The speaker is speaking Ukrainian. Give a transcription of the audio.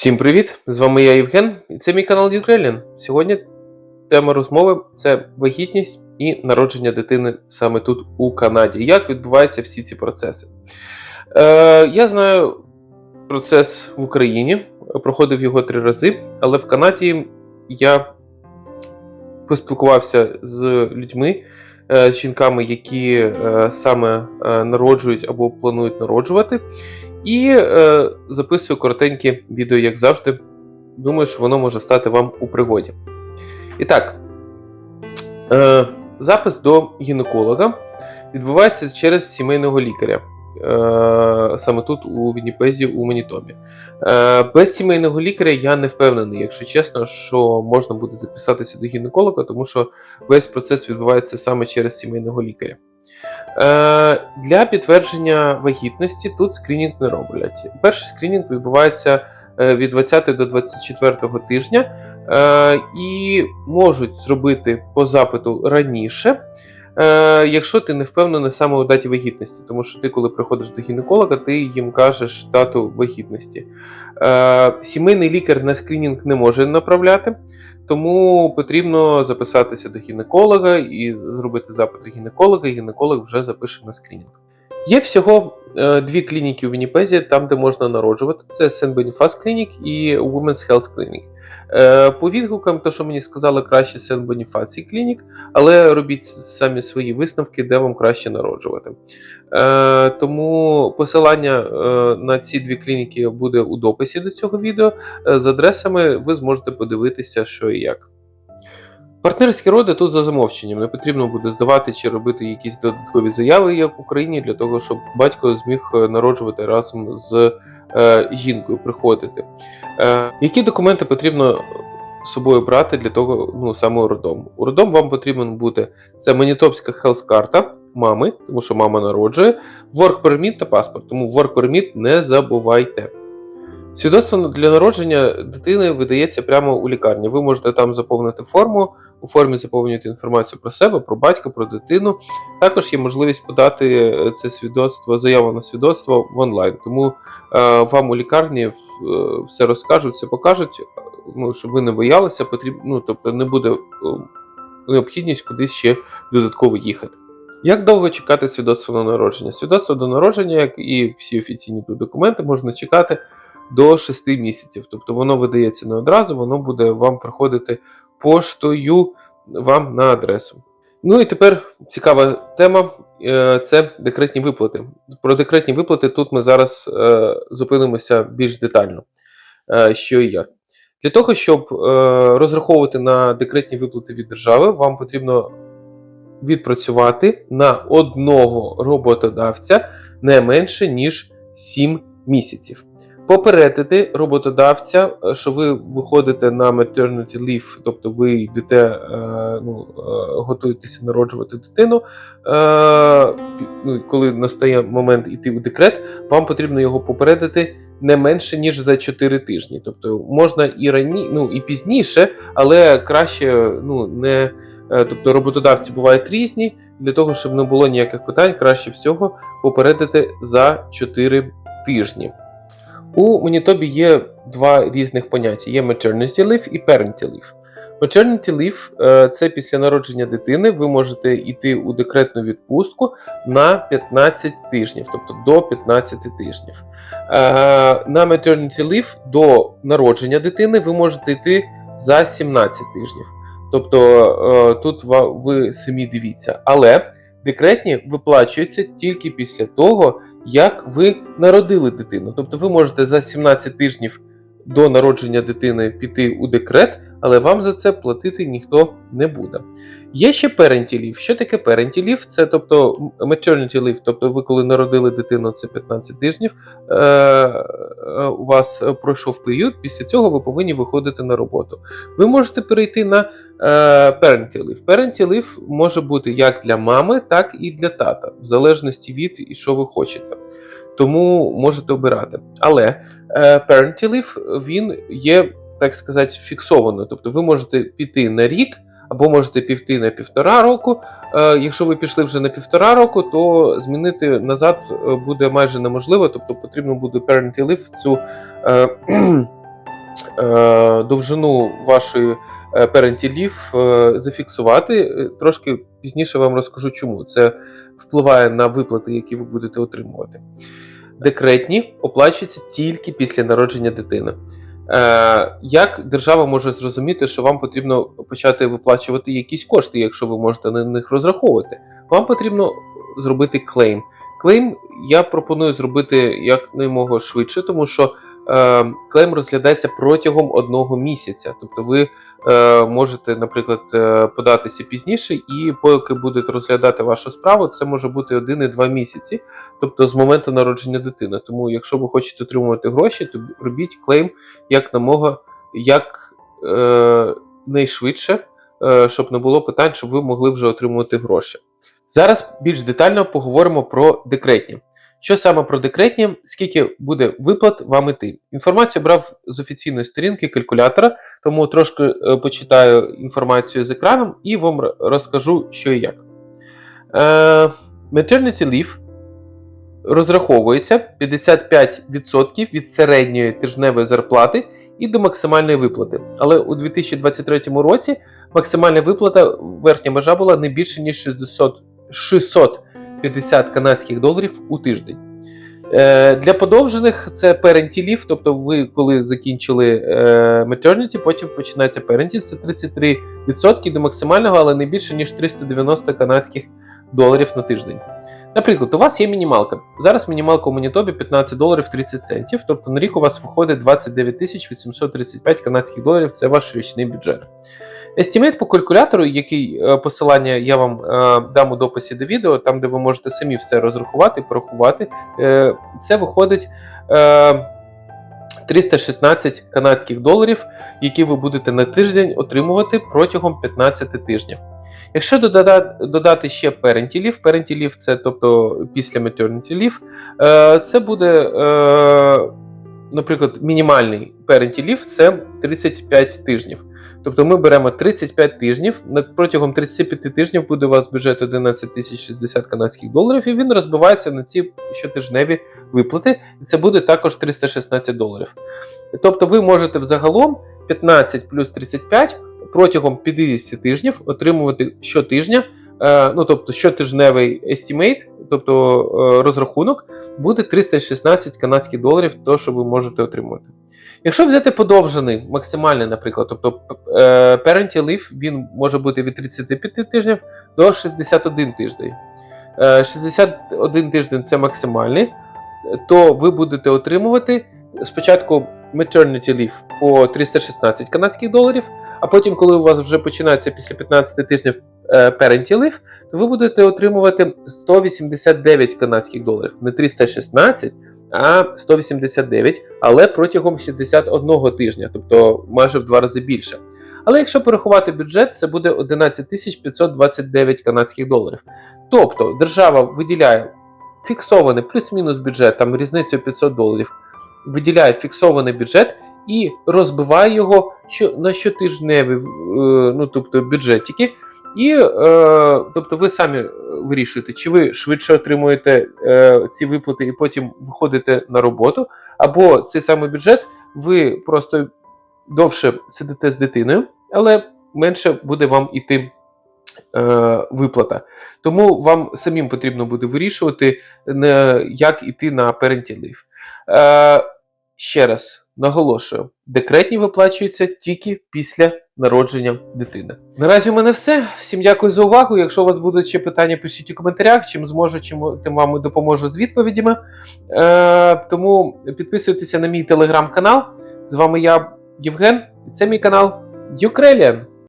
Всім привіт! З вами я Євген, і це мій канал Юкрелін. Сьогодні тема розмови це вагітність і народження дитини саме тут, у Канаді. Як відбуваються всі ці процеси? Е, я знаю процес в Україні, проходив його три рази, але в Канаді я поспілкувався з людьми, е, з жінками, які е, саме е, народжують або планують народжувати. І е, записую коротеньке відео, як завжди. Думаю, що воно може стати вам у пригоді. І так, е, запис до гінеколога відбувається через сімейного лікаря. Е, саме тут, у Вінніпезі, у Манітомі. Е, без сімейного лікаря я не впевнений, якщо чесно, що можна буде записатися до гінеколога, тому що весь процес відбувається саме через сімейного лікаря. Е, Для підтвердження вагітності тут скринінг не роблять. Перший скринінг відбувається е, від 20 до 24 тижня е, і можуть зробити по запиту раніше. Е, якщо ти не впевнений саме у даті вагітності, тому що ти, коли приходиш до гінеколога, ти їм кажеш дату вагітності. Е, сімейний лікар на скринінг не може направляти, тому потрібно записатися до гінеколога і зробити запит до гінеколога, і гінеколог вже запише на скринінг. Є всього дві клініки у Вінніпезі, там, де можна народжувати. Це St. Boniface Clinic і Women's Health Clinic. Е, по відгукам, то, що мені сказали, краще St. Boniface Clinic, але робіть самі свої висновки, де вам краще народжувати. Е, тому посилання е, на ці дві клініки буде у дописі до цього відео. Е, з адресами ви зможете подивитися, що і як. Партнерські роди тут за замовченням. Не потрібно буде здавати чи робити якісь додаткові заяви, як в Україні, для того, щоб батько зміг е, народжувати разом з е, жінкою, приходити. Е, які документи потрібно з собою брати для того, ну саме у роддом? У роддом вам потрібен буде це Манітопська хелс-карта мами, тому що мама народжує, work permit та паспорт. Тому work permit не забувайте. Свідоцтво для народження дитини видається прямо у лікарні. Ви можете там заповнити форму, у формі заповнюєте інформацію про себе, про батька, про дитину. Також є можливість подати е, це свідоцтво, заяву на свідоцтво в онлайн. Тому е, вам у лікарні е, все розкажуть, все покажуть, ну, щоб ви не боялися, потрібно, ну, тобто не буде е, необхідність кудись ще додатково їхати. Як довго чекати свідоцтво на народження? Свідоцтво до народження, як і всі офіційні документи, можна чекати до 6 місяців. Тобто воно видається не одразу, воно буде вам приходити поштою вам на адресу. Ну і тепер цікава тема е, це декретні виплати. Про декретні виплати тут ми зараз е, зупинимося більш детально, е, що і як. Для того, щоб розраховувати на декретні виплати від держави, вам потрібно відпрацювати на одного роботодавця не менше, ніж 7 місяців попередити роботодавця, е, що ви виходите на maternity leave, тобто ви йдете, е, ну, е, готуєтеся народжувати дитину. Ну, Коли настає момент йти у декрет, вам потрібно його попередити не менше ніж за 4 тижні. Тобто можна і рані, ну і пізніше, але краще ну не. Тобто роботодавці бувають різні, для того, щоб не було ніяких питань, краще всього попередити за 4 тижні. У Манітобі є два різних поняття: є maternity leave і parental leave. Maternity leave – це після народження дитини ви можете йти у декретну відпустку на 15 тижнів, тобто до 15 тижнів. На maternity leave до народження дитини ви можете йти за 17 тижнів. Тобто тут ви самі дивіться. Але декретні виплачуються тільки після того, як ви народили дитину. Тобто ви можете за 17 тижнів до народження дитини піти у декрет, але вам за це платити ніхто не буде. Є ще parental leave. Що таке parental leave? Це тобто maternity leave, тобто ви коли народили дитину, це 15 тижнів. Е, е, У вас пройшов період, після цього ви повинні виходити на роботу. Ви можете перейти на е, parental leave. Parental leave може бути як для мами, так і для тата, в залежності від і що ви хочете. Тому можете обирати. Але parental leave, він є так сказати, фіксовано. Тобто ви можете піти на рік або можете піти на півтора року. Е, якщо ви пішли вже на півтора року, то змінити назад е, буде майже неможливо, тобто потрібно буде parental leave цю е, е, довжину вашої е, зафіксувати. Е, Трошки пізніше вам розкажу, чому це впливає на виплати, які ви будете отримувати. Декретні оплачуються тільки після народження дитини. Е, як держава може зрозуміти, що вам потрібно почати виплачувати якісь кошти, якщо ви можете на них розраховувати? Вам потрібно зробити клейм. Клейм я пропоную зробити якнаймога швидше, тому що клейм розглядається протягом одного місяця. Тобто ви е, можете, наприклад, е, податися пізніше, і поки будете розглядати вашу справу, це може бути один і два місяці, тобто з моменту народження дитини. Тому, якщо ви хочете отримувати гроші, то робіть клейм якнаймога як е, найшвидше, е, щоб не було питань, щоб ви могли вже отримувати гроші. Зараз більш детально поговоримо про декретні. Що саме про декретні, скільки буде виплат вам іти? Інформацію брав з офіційної сторінки калькулятора, тому трошки е, почитаю інформацію з екраном і вам розкажу, що і як. Е, maternity leave розраховується 55% від середньої тижневої зарплати і до максимальної виплати. Але у 2023 році максимальна виплата, верхня межа була не більше ніж 600. 600, 650 канадських доларів у тиждень. Е, Для подовжених це parental leave, тобто ви коли закінчили е, maternity, потім починається parental, це 33% до максимального, але не більше ніж 390 канадських доларів на тиждень. Наприклад, у вас є мінімалка. Зараз мінімалка у Манітобі 15 доларів 30 центів, тобто на рік у вас виходить 29 тисяч 835 канадських доларів, це ваш річний бюджет. Естімейт по калькулятору, який е, посилання я вам е, дам у дописі до відео, там де ви можете самі все розрахувати, порахувати, е, це виходить е, 316 канадських доларів, які ви будете на тиждень отримувати протягом 15 тижнів. Якщо додати, додати ще parental leave, parental leave це тобто після maternity leave, е, це буде, е, наприклад, мінімальний parental leave це 35 тижнів. Тобто ми беремо 35 тижнів. Протягом 35 тижнів буде у вас бюджет 11 тисяч 60 канадських доларів, і він розбивається на ці щотижневі виплати, і це буде також 316 доларів. Тобто ви можете взагалом 15 плюс 35 протягом 50 тижнів отримувати щотижня, е, ну тобто щотижневий estimate, тобто е, розрахунок, буде 316 канадських доларів, то що ви можете отримувати. Якщо взяти подовжений максимальний, наприклад, тобто е, parental leave, він може бути від 35 тижнів до 61 тиждень. Е, 61 тиждень це максимальний, то ви будете отримувати спочатку maternity leave по 316 канадських доларів, а потім, коли у вас вже починається після 15 тижнів leave, то ви будете отримувати 189 канадських доларів. Не 316, а 189, але протягом 61 тижня, тобто майже в два рази більше. Але якщо порахувати бюджет, це буде 11 529 канадських доларів. Тобто держава виділяє фіксований плюс-мінус бюджет, там різницею 500 доларів, виділяє фіксований бюджет і розбиває його на щотижневі е, ну, тобто бюджетики. І е, тобто ви самі вирішуєте, чи ви швидше отримуєте е, ці виплати і потім виходите на роботу, або цей самий бюджет ви просто довше сидите з дитиною, але менше буде вам іти е, виплата. Тому вам самим потрібно буде вирішувати, не, як іти на parental leave. Е, ще раз наголошую: декретні виплачуються тільки після народження дитини. Наразі у мене все. Всім дякую за увагу. Якщо у вас будуть ще питання, пишіть у коментарях. Чим зможу, чим тим вам допоможу з відповідями. Е, тому підписуйтеся на мій телеграм-канал. З вами я, Євген, і це мій канал Юкреліан.